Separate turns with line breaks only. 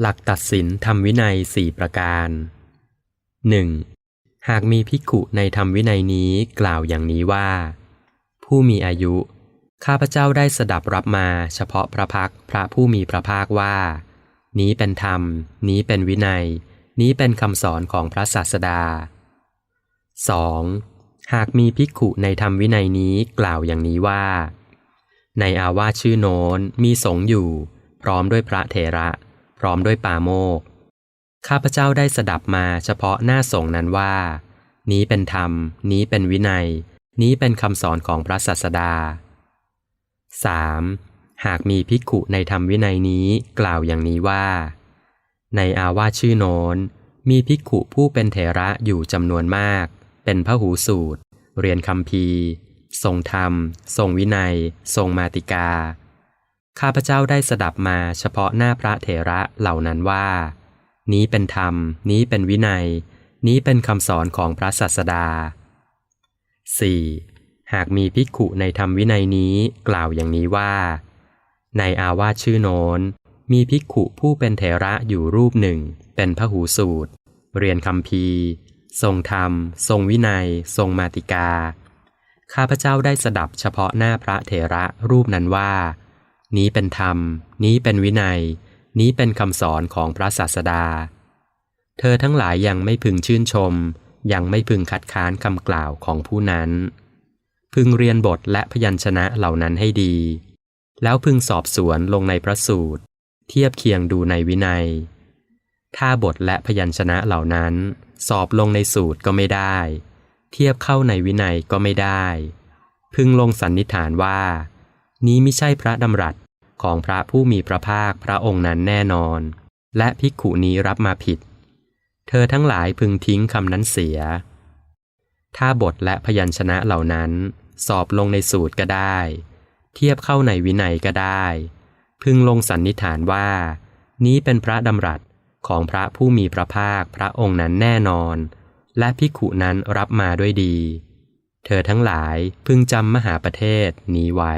หลักตัดสินธรรมวินัยสี่ประการ 1. หากมีภิกุในธรรมวินัยนี้กล่าวอย่างนี้ว่า ผู้มีอายุ ข้าพเจ้าได้สดับรับมาเฉพาะพระพักพระผู้มีพระภาคว่า นี้เป็นธรรม นี้เป็นวินัย นี้เป็นคำสอนของพระศาสดา 2. หากมีภิกุในธรรมวินัยนี้กล่าวอย่างนี้ว่า ในอาวาสชื่อโน้นมีสงอยู่ พร้อมด้วยพระเถระ พร้อมด้วยปาโมก ข้าพเจ้าได้สดับมาเฉพาะหน้าสงนั้นว่า นี้เป็นธรรม นี้เป็นวินัย นี้เป็นคำสอนของพระศาสดา 3. หากมีภิกขุในธรรมวินัยนี้กล่าวอย่างนี้ว่า ในอาวาชื่อโน้น มีภิกขุผู้เป็นเถระอยู่จำนวนมาก เป็นพระหูสูตร เรียนคำพีทรงธรรม ทรงวินัย ทรงมาติกา ข้าพเจ้าได้สดับมาเฉพาะหน้าพระเถระเหล่านั้นว่า นี้เป็นธรรม นี้เป็นวินัย นี้เป็นคำสอนของพระศาสดา 4. หากมีภิกขุในธรรมวินัยนี้กล่าวอย่างนี้ว่า ในอาวาสชื่อโน้น มีภิกขุผู้เป็นเถระอยู่รูปหนึ่ง เป็นพระหูสูตร เรียนคำพีทรงธรรม ทรงวินัย ทรงมาติกา ข้าพเจ้าได้สดับเฉพาะหน้าพระเถระรูปนั้นว่า นี้เป็นธรรม นี้เป็นวินัย นี้เป็นคำสอนของพระศาสดา เธอทั้งหลายยังไม่พึงชื่นชม ยังไม่พึงคัดค้านคำกล่าวของผู้นั้น พึงเรียนบทและพยัญชนะเหล่านั้นให้ดี แล้วพึงสอบสวนลงในพระสูตร เทียบเคียงดูในวินัย ถ้าบทและพยัญชนะเหล่านั้น สอบลงในสูตรก็ไม่ได้ เทียบเข้าในวินัยก็ไม่ได้ พึงลงสันนิษฐานว่า นี้ไม่ใช่พระดำรัสของพระผู้มีพระภาคพระองค์นั้นแน่นอน และภิกขุนี้รับมาผิด เธอทั้งหลายพึงทิ้งคำนั้นเสีย ถ้าบทและพยัญชนะเหล่านั้นสอบลงในสูตรก็ได้ เทียบเข้าในวินัยก็ได้ พึงลงสันนิษฐานว่า นี้เป็นพระดำรัสของพระผู้มีพระภาคพระองค์นั้นแน่นอน และภิกขุนั้นรับมาด้วยดี เธอทั้งหลายพึงจำมหาประเทศนี้ไว้